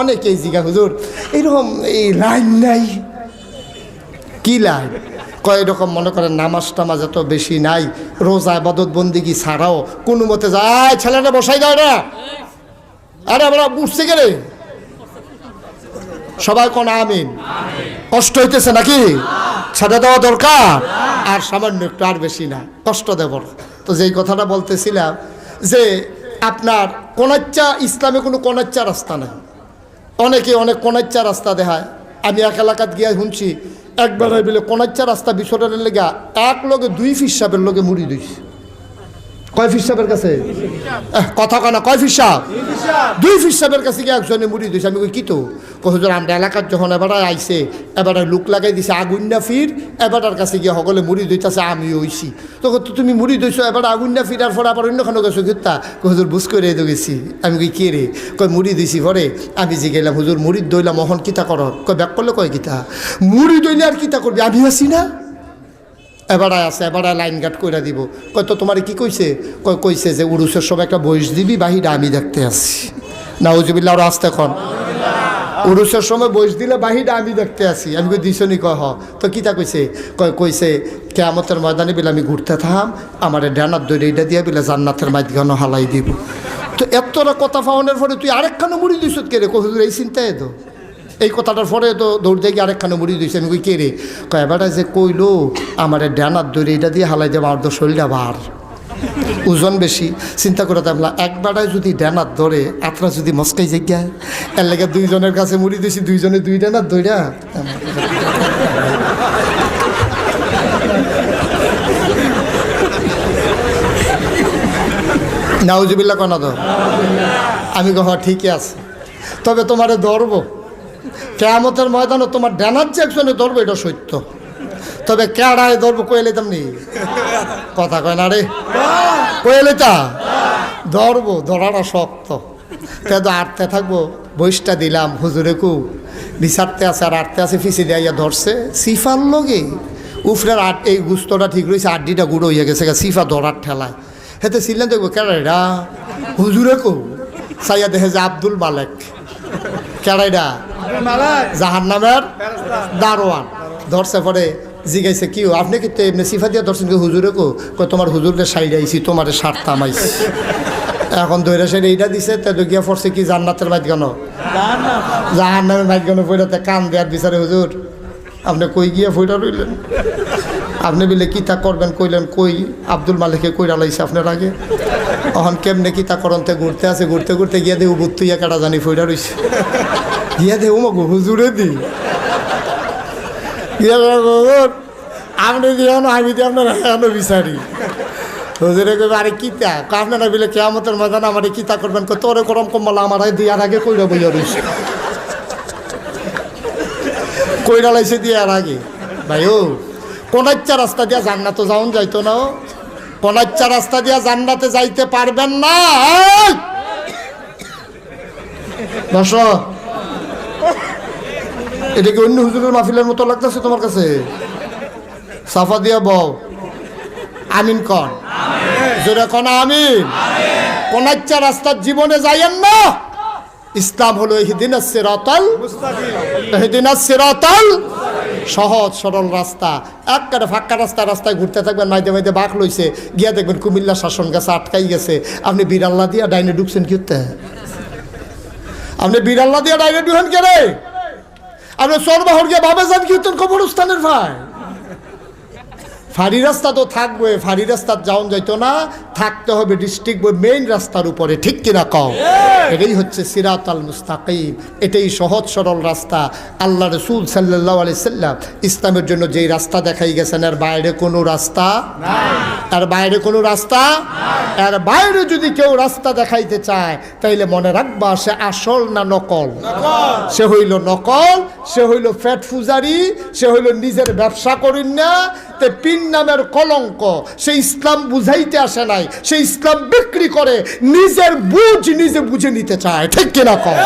অনেকেই জিগা, হুজুর। এইরকম এই লাইন নাই। কি লাইন? কয় এরকম মনে করেন, নামাজ টামাজ এত বেশি নাই, রোজা আবাদত বন্দিগি ছাড়াও কোনো মতে যায় ছেলেটা বসাই দাও না। আরে আমরা বুঝতে গেলে সবাই কোন আমিন? কষ্ট হইতেছে নাকি? ছেড়ে দেওয়া দরকার। আর সামান্য একটু, আর বেশি না, কষ্ট দেব তো যেই কথাটা বলতেছিলাম, যে আপনার কোনাচ্চা, ইসলামে কোনো কোনাচ্চা রাস্তা নেই। অনেকে অনেক কোনাচ্চা রাস্তা দেখায়। আমি এক এলাকাত গিয়া শুনছি একবার বলে কোনাচ্চা রাস্তা বিসর্জনের লেগে এক লগে দুই ফিস সাপের লগে মুড়ি দিয়েছে কয় ফিসাবের কাছে? এহ, কথা কয় না কয় ফিসাব দুই ফিসাবের কাছে গিয়ে একজনে মুড়ি দিয়েছে আমি কই কি তো? কহুজুর আমরা এলাকার যখন এবারে আইছে এবারে লুক লাগাই দিছে আগুন না ফির এবারটার কাছে গিয়ে সকলে মুড়ি দিতেছে আমি হইছি। তো তো তুমি মুড়ি দিয়েছ এবার আগুন না ফিরার পরে আবার অন্যখানে গেছো কিতা হুজুর বুঝ করে তো গেছি। আমি কই কে রে? কয় মুড়ি দিছি পরে আমি যে গেলাম হুজুর মুড়ি দইলাম মহন কিতা কর? কয় ব্যাক করলে কয় কিতা? মুড়ি দইলে আর কিতা করবি? আমি আছি না। এবারায় আছে এবারায় লাইন গার্ড কইরা দিব। কয়, তো তোমার কি কইছে? কয়, কইছে যে উরুসের সময় একটা বয়স দিবি, বাহিরে আমি দেখতে আসি। নাউজুবিল্লা আর আসতে এখন উরুসের সময় বয়স দিলে বাহিরে আমি দেখতে আসি। আমি কই, দিছনি কয় হ তো কিতা কইছে? কয়, কইছে, কেয়ামতের ময়দানে বিলে আমি ঘুরতে থাম, আমার ডানার দৈরে এইটা দিয়ে বিলে জান্নাতের মাঝখানে হালাই দিব। তো এতটা কথা পাওয়ানোর পরে তুই আরেকখানে মুড়ি দিস কে রে কহুজুর এই চিন্তায় তো। এই কথাটার পরে তো দৌড়তে গিয়ে আরেকখানে মুড়ি দিয়েছে আমি কই, কে রে? কয় এবারটা যে কইলো, আমার ডানার দৈরে এটা দিয়ে হালাই দেবো, আর তো শরীরটা বার ওজন বেশি। চিন্তা করে দেখলাম একবারায় যদি ডানার ধরে আত্রা যদি মস্কাই জায়গায় এর লেগে দুইজনের কাছে মুড়ি দিয়েছি দুইজনে দুই ডানার দইরা নাউজুবিল্লা কনা তো? আমি কহ ঠিকই আছে। তবে তোমারে ধরবো। কেয়ামতের ময়দানে তোমার ডানার যে একজনে ধরবো, এটা সত্য। তবে কেড়ায় ধরবো কয়েলে তেমনি কথা কয় না রে? কয়েলে তা? ধরবো, ধরাটা শক্ত। তো আটতে থাকব, বইসটা দিলাম, হুজুরে কু। বিচারতে আছে আর আটতে আছে, ফিসি দিয়া ধরছে। সিফার লগে উফরের আট এই গুস্তটা ঠিক রয়েছে আড্ডিটা গুঁড়ো হয়ে গেছে সিফা ধরার ঠেলায়। হেতে ছিলেন দেখব কেড়াইরা হুজুরে কু? সাইয়া দেখে যে আব্দুল মালেক। কেড়াইরা জাহান নামের দারোয়ান। ধরছে পরে জিগাইছে কি আপনি কিন্তু তো এমনি সিফা দিয়া ধরছেন কি হুজুরে কো তোমার হুজুরকে সাইড আইছি তোমার সার তামাইছি। এখন দৈরা সাইড এইটা দিছে তে গিয়া পড়ছে কি জান্নাতের বাইত কেন জাহান নামের বাইত কেন পড়াতে কান দেয়ার বিচারে হুজুর। আপনি কই গিয়া ফইটা রইলেন? আপনি বলে, কি তা করবেন? কইলেন, কই, আব্দুল মালিককে কইরা লাইছে আপনার আগে। এখন কেমনে কি তা করন্তে ঘুরতে আছে, ঘুরতে ঘুরতে গিয়া দেউ বুত্তুইয়া কাটা জানি ফইরা রইছে। গিয়া দেউ মগো হুজুরে দি। গিয়া আপনি দিও না আমি দিয়ে আপনার এখনও বিচারি। হুজুরে কইবে, আরে কিতা আপনারা বলে, কেয়ামতের ময়দান আমার কিতা করবেন? কই তোরে গরম কম্বল আমার দিয়ার আগে কইরা বইয়া রইছে। কইরা লাইছে দিয়ার আগে। ভাই ও কোনাচ্চা রাস্তা দিয়া জান্নাতে যাওন যাইতো না ও? কোনাচ্চা রাস্তা দিয়া জান্নাতে যাইতে পারবেন না! বসো। এটা কি অন্য হুজুরের মাহফিলের মতো লাগতেছে তোমার কাছে? সাফা দিয়া বউ আমিন কন। জোরে কন আমিন। কোনাচ্চা রাস্তার জীবনে যাইয়েন না। ইসলাম হলো সহজ সরল রাস্তা। একবারে ফাঁকা রাস্তা রাস্তায় ঘুরতে থাকবেন মাইদে মাইদে বাঘ লইছে। গিয়া দেখবেন কুমিল্লা শাসন গেছে আটকাই গেছে। আপনি বিড়াল্লা দিয়া ডাইনে ঢুকছেন কি হতে আপনি বিড়াল্লা দিয়া ডাইনে ঢুকেন কে রে আপনি সরবাহর গিয়ে ভাবে যান কীর্তন কবরস্থানের ভাই? ফাড়ি রাস্তা তো থাকবে ফাড়ি রাস্তার যাওন যাইতো না থাকতে হবে ডিস্ট্রিক্ট মেইন রাস্তার উপরে ঠিক কিনা কও? এটাই হচ্ছে সিরাত আল মুস্তাকিম এটাই সহজ সরল রাস্তা। আল্লাহ রসুল সাল্লাহ আলি সাল্লাম ইসলামের জন্য যেই রাস্তা দেখাই গেছেন আর বাইরে কোনো রাস্তা আর বাইরে কোনো রাস্তা আর বাইরে যদি কেউ রাস্তা দেখাইতে চায় তাইলে মনে রাখবা সে আসল না নকল। সে হইল নকল সে হইল ফ্যাট ফুজারি সে হইল নিজের ব্যবসা করিন না, তে পিন নামের কলঙ্ক, সে ইসলাম বুঝাইতে আসে নাই, সে ইসলাম বিক্রি করে, নিজের বুঝ নিজে বুঝে নিতে চায়, ঠিক কিনা কম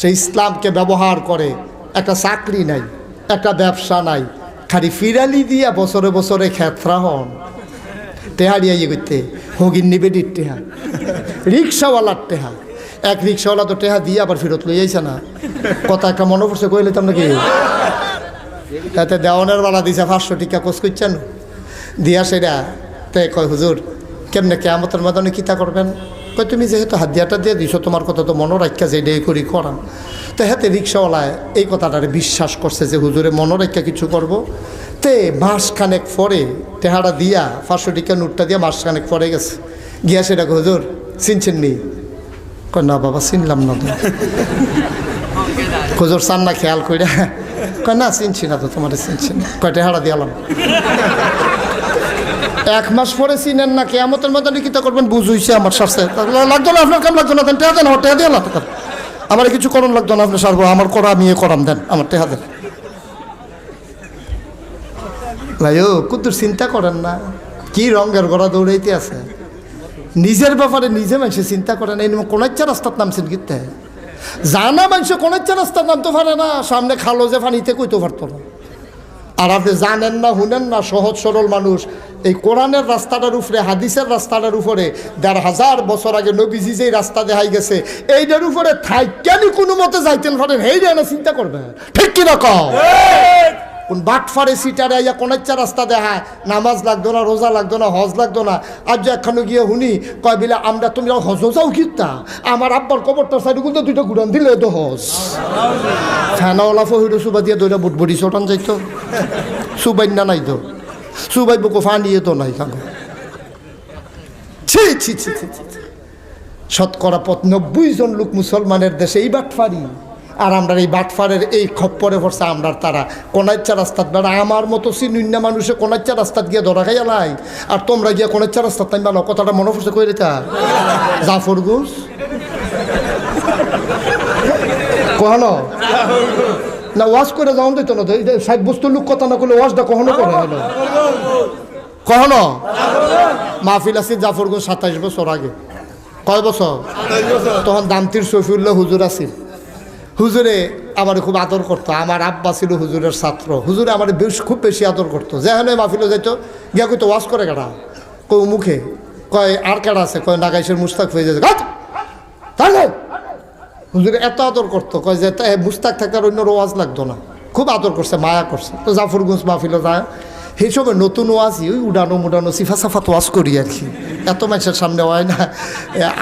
সে ইসলামকে ব্যবহার করে, একটা চাকরি নাই, একটা ব্যবসা নাই, খালি ফিরালি দিয়া বছরে বছরে খেতরা হন। টেহা দিয়ে ইয়ে করতে হগিন নিবেদির টেহা, রিক্সাওয়ালার টেহা এক রিক্সাওয়ালা তো টেহা দিয়ে আবার ফেরত লই আইছে না। কথা একটা মনে পড়ছে কইলে তো নাকি? তাতে দেওয়ানের বালা দিছে, পাঁচশো টিকা কোচ করছেন দিয়া সেটা, তে কয়, হুজুর, কেমনে কেয়ামতের মাধ্যমে কিতা করবেন? কয়, তুমি যেহেতু হাত দিয়াটা দিয়ে দিছো, তোমার কথা তো মনে রাখা যে এটাই করি করাম। তো হাতে রিক্সাওয়ালায় এই কথাটারে বিশ্বাস করছে যে, হুজুরে, মনে রাখা কিছু করব? তে মাস খানেক পরে টেহারা দিয়া, পাঁচশো টিকা নোটটা দিয়া মাস খানেক পরে গেছে। গিয়া সেটা হুজুর, চিনছেন নি? কয়, না বাবা, চিনলাম না তো। হুজুর চান না, খেয়াল কইরা। কয়, না, চিনছি না তো, তোমার চিনছি না। কয়টা হাড়া দিয়ালাম এক মাস পরে চিনেন না, কেয়ামতের মধ্যে লিখিত করবেন? বুঝুইছে আমার সাথে লাগতো না, আপনার কাম লাগতো না, দেন, টেহা দেন, আমার টেহা দিয়ে লাগতো আমার কিছু করণ লাগতো না, আপনি সারবো, আমার করা, আমি এ করাম, দেন, আমার টেহা দেন। ভাই, ও কুতুর চিন্তা করেন না, কি রঙের গড়া দৌড়াইতে আছে? নিজের ব্যাপারে নিজে মানুষে চিন্তা করে না কোন ইচ্ছা রাস্তার নামছেন কিতে জানা মানুষ কোন ইচ্ছা রাস্তার নামতে পারে না, সামনে খালো যে ফানিতে কইতে পারতো না। আর আপনি জানেন না শুনেন না, সহজ সরল মানুষ, এই কোরআনের রাস্তাটার উপরে, হাদিসের রাস্তাটার উপরে, দেড় হাজার বছর আগে নবীজি যেই রাস্তা দেখাই গেছে, এইটার উপরে থাইকানি কোনো মতে যাইতেন পারেন এই না চিন্তা করবে। ঠিক কিনা কও? কোন বাটফারে সিটারে আইয়া কোন ইচ্ছা রাস্তা দেখায়, নামাজ লাগতো না, রোজা লাগতো না, হজ লাগতো না। যে একখানে গিয়ে শুনি, কয় বিলে, আমরা তুমি হজ যাও কিতা? আমার আব্বার কবরটা সাইডে কিন্তু দুইটা গুড়ান দিলে তো হজ। ফ্যানাওয়ালা ফহির সুবা দিয়ে দইটা বুট বড়ি চটান যাইতো। সুবাইন না নাই তো সুবাই বুকো ফানিয়ে তো নাই কাঙ্গ ছি ছি ছি ছি ছি। শতকরা পথ নব্বই জন লোক মুসলমানের দেশে এই বাটফারি আর আমরা এই বাটফারের এই খপ্পরে পড়ছে আমরা তারা। কোনাচ্চা রাস্তাত বেড়া আমার মতো সিনুন্না মানুষে কোনাচ্চা রাস্তাত গিয়ে ধরা খাইয়া লাই আর তোমরা গিয়ে কোনাচ্চা রাস্তাত তাই ভালো কথাটা মনে পড়ছে কই রেখা? জাফর গুস কহনো? না ওয়াশ করে যাওন দিত না তো এই যে ষাট বস্তুর লোক কথা না করলে ওয়াশটা কখনো করে হলো? কখনো মাহফিল আছে জাফরগঞ্জ সাতাইশ বছর আগে। কয় বছর? তখন দামতির শফিউল্লাহ হুজুর আছিল। হুজুরে আমার খুব আদর করতো। আমার আব্বা ছিল হুজুরের ছাত্র। হুজুরে আমার বেশ খুব বেশি আদর করতো। যেখানে মাহফিলে যাইত, গিয়া কইতো ওয়াশ করে কেডা? কই মুখে। কয়, আর কেডা আছে? কয়, নাগাইশের মুস্তাক হয়ে তাই না? হুজুরে এত আদর করতো। কয় যে মুস্তাক থাকতে আর অন্য ওয়াজ লাগতো না। খুব আদর করছে, মায়া করছে। তো জাফরগঞ্জ মাহফিলে যায়। সেই সময় নতুন ওয়াজই, ওই উডানো মুডানো সিফা সাফাত ওয়াজ করি আর কি। এত মানুষের সামনে হয় না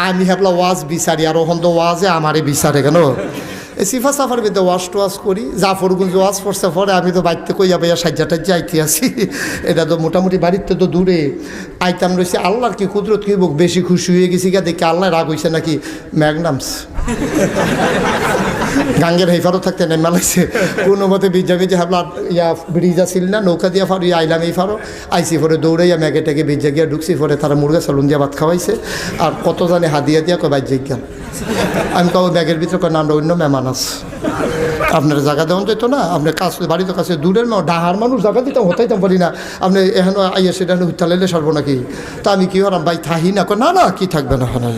আমি ভাবলা ওয়াজ বিচারি, আর ওখান তো ওয়াজে আমারে বিচারে কেন? এই সিফা সাফার বিদ্যা ওয়াশ টোয়াশ করি জাফরগুঞ্জ ওয়াশ পড়ছে পরে আমি তো বাড়িতে কইয়া ভাইয়া সাজ্জা টাজ্জা আইতে আছি। এটা তো মোটামুটি বাড়িতে তো দূরে। আইতাম রয়েছে আল্লাহর কি কুদরত কি বেশি খুশি হয়ে গেছি গা, দেখি আল্লাহ রাগ হয়েছে নাকি ম্যাগনামস? গাঙ্গের হেফারও থাকতে নেমে লাগছে। কোনো মতে বিজা বিজা হাবলা ইয়া ব্রিজ আসিল না, নৌকা দিয়া ফারো, ইয়া আইলাম এই ফারো। আইসি পরে দৌড়াইয়া ম্যাগে ট্যাগে বিজা গিয়া ঢুকছি, পরে তারা মুরগা সালুন দিয়া ভাত খাওয়াইছে। আর কত জানে হাদিয়া দিয়া কয় বাইর গেল আমি কব ব্যাগের ভিতরে কয় না আমরা অন্য মেহমান আছে। আপনার জায়গা দেওয়া যেত না আপনার কাছ বাড়িতে কাছে দূরের মা ডাহার মানুষ জায়গা দিতাম, হতাইতাম বলি না। আপনি এখন আইয়া সেটা উত্তালাইলে সারবো নাকি তা আমি কি হলাম? ভাই থাহি না না না, কি থাকবে না ওখানে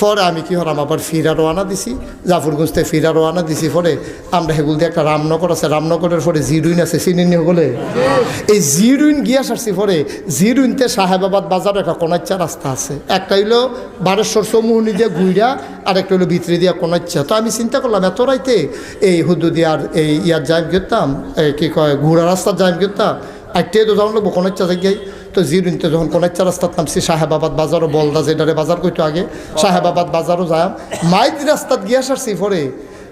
পরে আমি কি হলাম আবার ফিরা রওনা দিছি। জাফরগঞ্জ থেকে ফিরা রওনা দিছি পরে আমরা হেগুল দিয়ে একটা রামনগর আছে, রামনগরের পরে জিরুইন আছে, চিনি হলে এই জিরুইন গিয়া সারছি পরে জিরুইনতে সাহেবাবাদ বাজার একটা কোনাচ্চা রাস্তা আছে। একটা হইল বারেশ্বর সমুহনি দিয়ে গুইরা আর একটা হইল ভিতরে দিয়া কোনাচ্চা। তো আমি চিন্তা করলাম, এত রাইতে এই হুদু দিয়ার এই ইয়ার যাইব করতাম কি কয় ঘোড়া রাস্তার যাইব করতাম আইটে তো লাগবো, কোনাচ্চা জায়গায়। তো জিরুনতে যখন কোনাচ্চা রাস্তাত নামছি সাহেবাবাদ বাজারও বলদা যেটারে বাজার কইতো আগে সাহেবাবাদ বাজারও যাম মাইদ রাস্তাত গিয়া সারছি পরে,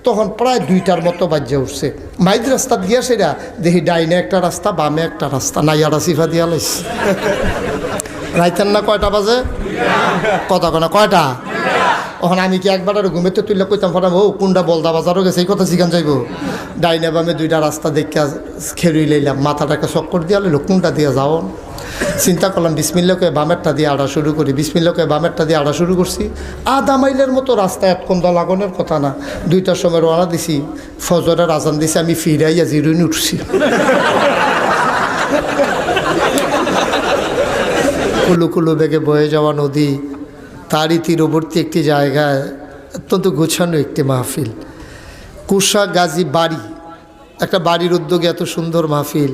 তখন প্রায় দুইটার মতো বাজ্যে উঠছে। মাইদ রাস্তাত গিয়া সেরা, দেখি ডাইনে একটা রাস্তা, বামে একটা রাস্তা নাইয়ারা সিফা দিয়া লাইছে। রাইতেন না কয়টা বাজে? কথা কনা কয়টা? ওখান আমি কি একবার আর ঘুমেতে তুললে কইতাম ফটাম ও কোনটা বলদা বাজারও গেছে, এই কথা শিখান যাইব। ডাইনে বামে দুইটা রাস্তা দেখে খেরুই লইলাম মাথাটাকে চক্কর দিয়া লইলো, কোনটা দিয়ে যাও? চিন্তা করলাম বিসমিল্লাকে বামেরটা দিয়ে আড়া শুরু করি বিসমিল্লাকে বামেরটা দিয়ে আড়া শুরু করছি। আধা মাইলের মতো রাস্তা এতক্ষণ দল আগনের কথা না। দুইটার সময় রওনা দিছি, ফজরের আজান দিছি, আমি ফিরাইয়া জিরুইন উঠছি। কুলু কুলু বেগে বয়ে যাওয়া নদী তারই তীরবর্তী একটি জায়গায় অত্যন্ত গোছানো একটি মাহফিল। কুষা গাজী বাড়ি, একটা বাড়ির উদ্যোগে এত সুন্দর মাহফিল।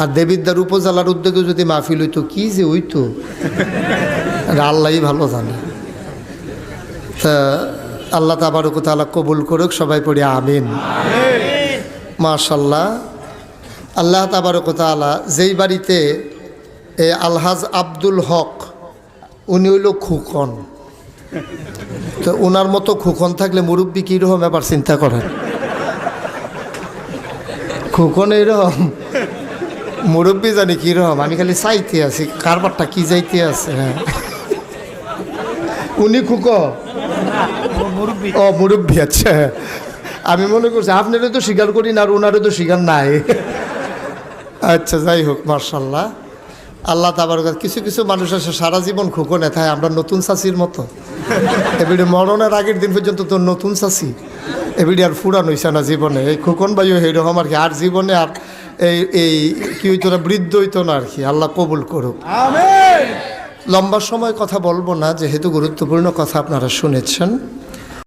আর দেবিদ্দার উপজেলার উদ্যোগে যদি মাহফিল হইতো, কী যে হইতো? এটা আল্লাহই ভালো জানে। তা আল্লাহ তাবারকতালা কবুল করুক, সবাই পড়ি আমিন। মাশাল্লাহ আল্লাহ তাবারকতালা যেই বাড়িতে এ আলহাজ আব্দুল হক উনি হইল খুকন। তো ওনার মতো খুকন থাকলে মুরব্বী কীরকম ব্যাপার চিন্তা করেন খুকন এইরকম মুরব্বী জানি কীরকম আমি খালি চাইতে আছি কারবারটা কি যাইতে আছে? হ্যাঁ উনি খুক ও মুরব্বী আচ্ছা। আমি মনে করছি আপনারও তো স্বীকার করি না আর ওনারও তো স্বীকার নাই। আচ্ছা যাই হোক মার্শাল্লাহ আল্লাহ তাবার কাছে কিছু কিছু মানুষ আছে সারা জীবন খুকনে থাকে আমরা নতুন চাষির মতো। এবারে মরণের আগের দিন পর্যন্ত তো নতুন চাষি। এবারে আর ফুরান হইছে না জীবনে। এই খুকন ভাইও এইরকম আর কি আর জীবনে আর এই এই কি হইতো না বৃদ্ধ হইতো না আর কি। আল্লাহ কবুল করুক। লম্বা সময় কথা বলব না যেহেতু গুরুত্বপূর্ণ কথা আপনারা শুনেছেন।